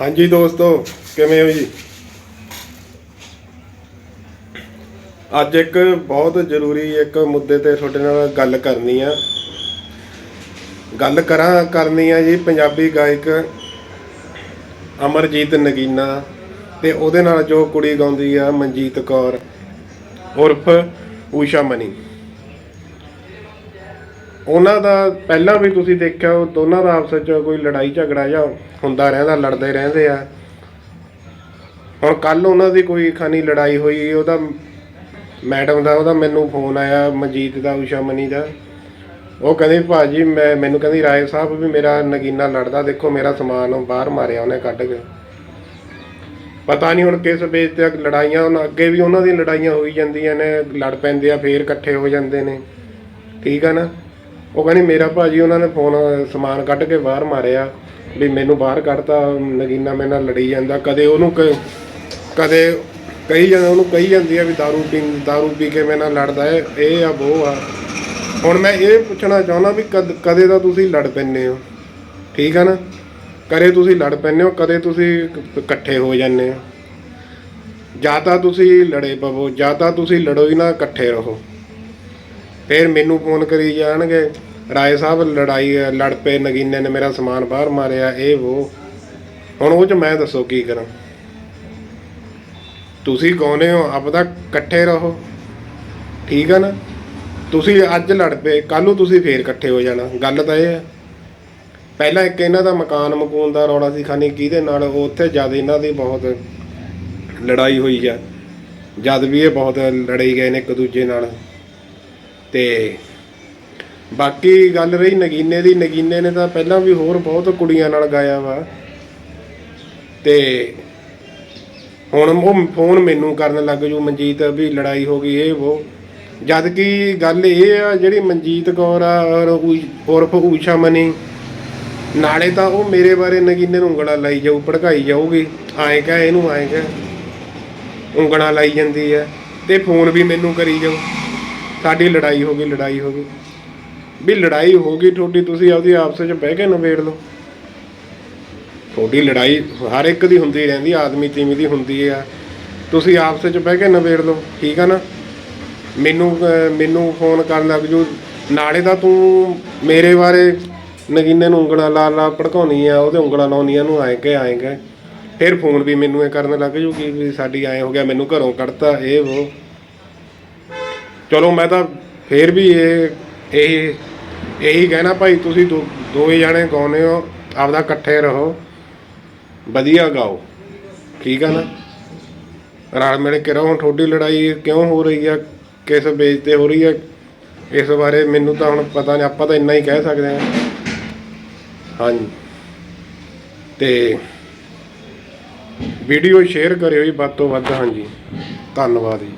ਹਾਂਜੀ ਦੋਸਤੋ, ਕਿਵੇਂ ਹੋ ਜੀ? ਅੱਜ ਇੱਕ ਬਹੁਤ ਜ਼ਰੂਰੀ ਇੱਕ ਮੁੱਦੇ ਤੇ ਤੁਹਾਡੇ ਨਾਲ ਗੱਲ ਕਰਨੀ ਆ। ਗੱਲ ਕਰਾਂ, ਕਰਨੀ ਆ ਜੀ ਪੰਜਾਬੀ ਗਾਇਕ ਅਮਰਜੀਤ ਨਗੀਨਾ ਤੇ ਉਹਦੇ ਨਾਲ ਜੋ ਕੁੜੀ ਗਾਉਂਦੀ ਆ ਮਨਜੀਤ ਕੌਰ, ਉਰਫ ਊਸ਼ਾ ਮਨੀ। ਉਹਨਾਂ ਦਾ ਪਹਿਲਾਂ ਵੀ ਤੁਸੀਂ ਦੇਖਿਆ ਉਹ ਦੋਨਾਂ ਦਾ ਆਪਸ ਵਿੱਚ ਕੋਈ ਲੜਾਈ ਝਗੜਾ ਜਾਂ ਹੁੰਦਾ ਰਹਿੰਦਾ, ਲੜਦੇ ਰਹਿੰਦੇ ਆ। ਹੁਣ ਕੱਲ ਉਹਨਾਂ ਦੀ ਕੋਈ ਖਾਨੀ ਲੜਾਈ ਹੋਈ, ਉਹਦਾ ਮੈਡਮ ਦਾ, ਉਹਦਾ ਮੈਨੂੰ ਫੋਨ ਆਇਆ, ਮਨਜੀਤ ਦਾ ਊਸ਼ਾ ਮਨੀ ਦਾ। ਉਹ ਕਹਿੰਦੀ, ਭਾਜੀ, ਮੈਂ, ਮੈਨੂੰ ਕਹਿੰਦੀ, ਰਾਏ ਸਾਹਿਬ ਵੀ ਮੇਰਾ ਨਗੀਨਾ ਲੜਦਾ, ਦੇਖੋ ਮੇਰਾ ਸਮਾਨ ਬਾਹਰ ਮਾਰਿਆ ਉਹਨੇ ਕੱਢ ਕੇ। ਪਤਾ ਨਹੀਂ ਹੁਣ ਕਿਸ ਬੇਸ ਤੇ ਲੜਾਈਆਂ, ਹੁਣ ਅੱਗੇ ਵੀ ਉਹਨਾਂ ਦੀਆਂ ਲੜਾਈਆਂ ਹੋਈ ਜਾਂਦੀਆਂ ਨੇ, ਲੜ ਪੈਂਦੇ ਆ, ਫੇਰ ਇਕੱਠੇ ਹੋ ਜਾਂਦੇ ਨੇ। ਠੀਕ ਆ ਨਾ? ਉਹ ਕਹਿੰਦੀ ਮੇਰਾ ਭਾਜੀ ਉਹਨਾਂ ਨੇ ਫੋਨ ਸਮਾਨ ਕੱਢ ਕੇ ਬਾਹਰ ਮਾਰਿਆ ਵੀ ਮੈਨੂੰ ਬਾਹਰ ਕੱਢਤਾ ਨਗੀਨਾ ਮੇਰੇ ਨਾਲ ਲੜੀ ਜਾਂਦਾ ਕਦੇ ਉਹਨੂੰ ਕ- ਕਦੇ ਕਹੀ ਜਾਂਦਾ ਉਹਨੂੰ ਕਹੀ ਜਾਂਦੀ ਆ ਵੀ दारू ਪੀ दारू ਪੀ ਕੇ ਮੇਰੇ ਨਾਲ ਲੜਦਾ ਹੈ ਇਹ ਆ ਉਹ ਆ ਹੁਣ ਮੈਂ ਇਹ ਪੁੱਛਣਾ ਚਾਹੁੰਦਾ ਵੀ ਕਦ ਕਦੇ ਤਾਂ ਤੁਸੀਂ ਲੜ ਪੈਂਦੇ ਹੋ ਠੀਕ ਆ ਨਾ ਕਦੇ ਤੁਸੀਂ ਲੜ ਪੈਂਦੇ ਹੋ ਕਦੇ ਤੁਸੀਂ ਇਕ- ਇਕੱਠੇ ਹੋ ਜਾਂਦੇ ਹੋ ਜਾਂ ਤਾਂ ਤੁਸੀਂ ਲੜੇ ਪਵੋ ਜਾਂ ਤਾਂ ਤੁਸੀਂ ਲੜੋ ਹੀ ਨਾ ਇਕੱਠੇ ਰਹੋ ਫਿਰ ਮੈਨੂੰ ਫੋਨ ਕਰੀ ਜਾਣਗੇ। ਰਾਏ ਸਾਹਿਬ ਲੜਾਈ ਲੜ ਪਏ ਨਗੀਨੇ ਨੇ ਮੇਰਾ ਸਮਾਨ ਬਾਹਰ ਮਾਰਿਆ, ਇਹ ਉਹ ਹੁਣ ਉਹ ਚ ਮੈਂ ਦੱਸੋ ਕੀ ਕਰਾਂ? ਤੁਸੀਂ ਕਹੋਨੇ ਹੋ? ਆਪਦਾ ਇਕੱਠੇ ਰਹੋ। ਠੀਕ ਆ ਨਾ? ਤੁਸੀਂ ਅੱਜ ਲੜ ਪਏ ਕੱਲ ਨੂੰ ਤੁਸੀਂ ਫੇਰ ਇਕੱਠੇ ਹੋ ਜਾਣਾ। ਗੱਲ ਤਾਂ ਇਹ ਹੈ ਪਹਿਲਾਂ ਇੱਕ ਇਹਨਾਂ ਦਾ ਮਕਾਨ ਮਕੂਨ ਦਾ ਰੌਲਾ ਸੀ ਖਾਨੀ, ਕਿਹਦੇ ਨਾਲ? ਉਹ ਉੱਥੇ ਜਦ ਇਹਨਾਂ ਦੀ ਬਹੁਤ ਲੜਾਈ ਹੋਈ ਆ, ਜਦ ਵੀ ਇਹ ਬਹੁਤ ਲੜੇ ਗਏ ਨੇ ਇੱਕ ਦੂਜੇ ਨਾਲ। ਤੇ ਬਾਕੀ ਗੱਲ ਰਹੀ ਨਗੀਨੇ ਦੀ, ਨਗੀਨੇ ਨੇ ਤਾਂ ਪਹਿਲਾਂ ਵੀ ਹੋਰ ਬਹੁਤ ਕੁੜੀਆਂ ਨਾਲ ਗਾਇਆ ਵਾ। ਤੇ ਹੁਣ ਉਹ ਫੋਨ ਮੈਨੂੰ ਕਰਨ ਲੱਗ ਜੂ ਮਨਜੀਤ ਵੀ ਲੜਾਈ ਹੋ ਗਈ ਇਹ ਉਹ ਜਦ ਕਿ ਗੱਲ ਇਹ ਆ, ਜਿਹੜੀ ਮਨਜੀਤ ਕੌਰ ਆ ਔਰ ਊ- ਉਰਫ ਊਸ਼ਾ ਮਨੀ ਨਾਲੇ ਤਾਂ ਉਹ ਮੇਰੇ ਬਾਰੇ ਨਗੀਨੇ ਨੂੰ ਉਂਗਲਾਂ ਲਾਈ ਜਾਊ, ਭੜਕਾਈ ਜਾਊਗੀ। ਐਂ ਕਹਿ, ਇਹਨੂੰ ਐਂ ਕਹਿ। ਉਂਗਲਾਂ ਲਾਈ ਜਾਂਦੀ ਹੈ ਤੇ ਫੋਨ ਵੀ ਮੈਨੂੰ ਕਰੀ ਜਾਊ। ਸਾਡੀ ਲੜਾਈ ਹੋ ਗਈ, ਲੜਾਈ ਹੋ ਗਈ। ਵੀ ਲੜਾਈ ਹੋ ਗਈ ਤੁਹਾਡੀ, ਤੁਸੀਂ ਆਪਦੀ ਆਪਸ ਵਿੱਚ ਬਹਿ ਕੇ ਨਿਬੇੜ ਲਓ। ਤੁਹਾਡੀ ਲੜਾਈ ਹਰ ਇੱਕ ਦੀ ਹੁੰਦੀ ਰਹਿੰਦੀ, ਆਦਮੀ ਤੀਵੀਂ ਦੀ ਹੁੰਦੀ ਆ। ਤੁਸੀਂ ਆਪਸ ਵਿੱਚ ਬਹਿ ਕੇ ਨਵੇੜ ਲਓ, ਠੀਕ ਆ ਨਾ? ਮੈਨੂੰ ਮੈਨੂੰ ਫੋਨ ਕਰਨ ਲੱਗ ਜੂ, ਨਾਲੇ ਤਾਂ ਤੂੰ ਮੇਰੇ ਬਾਰੇ ਨਗੀਨੇ ਨੂੰ ਉਂਗਲਾਂ ਲਾ ਲਾ ਭੜਕਾਉਣੀ ਆ, ਉਹਦੇ ਉਂਗਲਾਂ ਲਾਉਣੀਆਂ ਨੂੰ ਆਏ ਕੇ ਆਏ ਕੇ ਫਿਰ ਫੋਨ ਵੀ ਮੈਨੂੰ ਇਹ ਕਰਨ ਲੱਗ ਜੂ ਕਿ ਵੀ ਸਾਡੀ ਐ ਹੋ ਗਿਆ, ਮੈਨੂੰ ਘਰੋਂ ਕੱਢਤਾ, ਇਹ, ਉਹ। ਚਲੋ ਮੈਂ ਤਾਂ ਫੇਰ ਵੀ ਇਹ ਇਹ, ਇਹੀ ਕਹਿਣਾ ਭਾਈ, ਤੁਸੀਂ ਦੋ, ਦੋਵੇਂ ਜਾਣੇ ਗਾਉਨੇ ਹੋ, ਆਪਦਾ ਇਕੱਠੇ ਰਹੋ, ਵਧੀਆ ਗਾਓ, ਠੀਕ ਆ ਨਾ? ਰਲ ਮਿਲ ਕੇ ਰਹੋ, ਹੁਣ ਤੁਹਾਡੀ ਲੜਾਈ ਕਿਉਂ ਹੋ ਰਹੀ ਆ, ਕਿਸ ਬੇਜ ਤੇ ਹੋ ਰਹੀ ਆ, ਇਸ ਬਾਰੇ ਮੈਨੂੰ ਤਾਂ ਹੁਣ ਪਤਾ ਨਹੀਂ, ਆਪਾਂ ਤਾਂ ਇੰਨਾ ਹੀ ਕਹਿ ਸਕਦੇ ਹਾਂ ਹਾਂਜੀ। ਤੇ ਵੀਡੀਓ ਸ਼ੇਅਰ ਕਰਿਓ ਜੀ, ਵੱਧ ਤੋਂ ਵੱਧ, ਹਾਂਜੀ। ਧੰਨਵਾਦ ਜੀ।